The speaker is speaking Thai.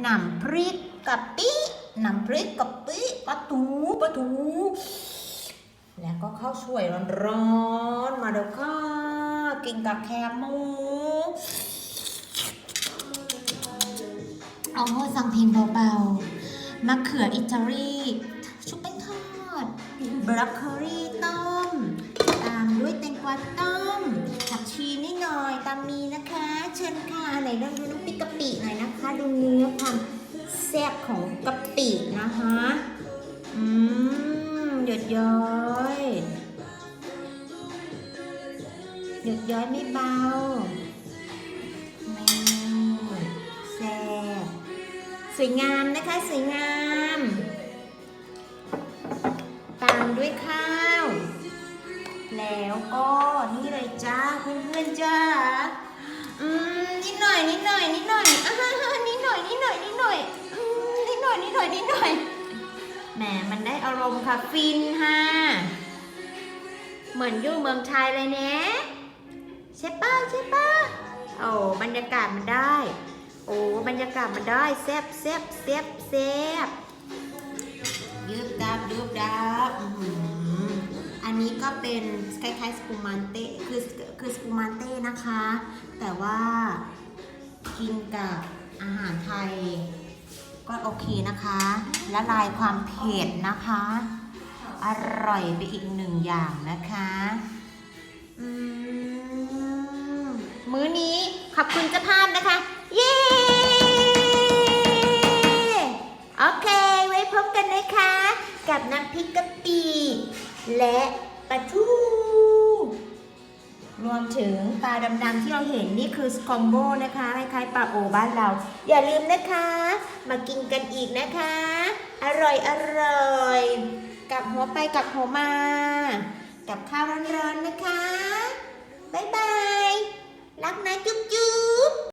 หนำพริกกะปิหนำพริกกะปิปลาทูปลาทู แล้วก็ข้าวสวยร้อนๆมาเดี๋ยวค่ะกินกับแคบหมูเอาโมฟังเพลงเบาๆมะเขืออิตาลีชุบแป้งทอดบรอกโคลีต้ม ตามด้วยแตงกวาต้มผักชีนิดหน่อยตามมีนะคะ เชิญค่ะไหนลองดู ของกะปินะคะ อืมหยดย้อยหยดย้อยไม่เบานี่แซ่บสวยงามนะคะ สวยงาม ตามด้วยข้าว แล้วก็นี่เลยจ้าเพื่อนๆจ้าอืม นิดหน่อยนิดหน่อยนิดหน่อยแหมมันได้อารมณ์ค่ะฟินฮะเหมือนอยู่เมืองไทยเลยเนะใช่ป้าใช่ป้าโอ้บรรยากาศมันได้ โอ้บรรยากาศมันได้แซบแซบแซบแซบยืบดับยืบดับอันนี้ก็เป็นคล้ายๆสปูมันเต้คือคือสปูมันเต้นะคะ แต่ว่ากินกับอาหารไทย ก็โอเคนะคะละลายความเผ็ดนะคะ อร่อยไปอีกหนึ่งอย่างนะคะมื้อนี้ขอบคุณเจ้าภาพนะคะ เย้ โอเค ไว้พบกันนะคะ กับน้ำพริกกะปิและปลาทู วมถึงปลาดำๆที่เราเห็นนี่คือสคอมโบนะคะคล้ายๆปลาโอบ้านเรา อย่าลืมนะคะ มากินกันอีกนะคะ อร่อยอร่อยกับหัวไปกับหัวมา กับข้าวร้อนๆนะคะ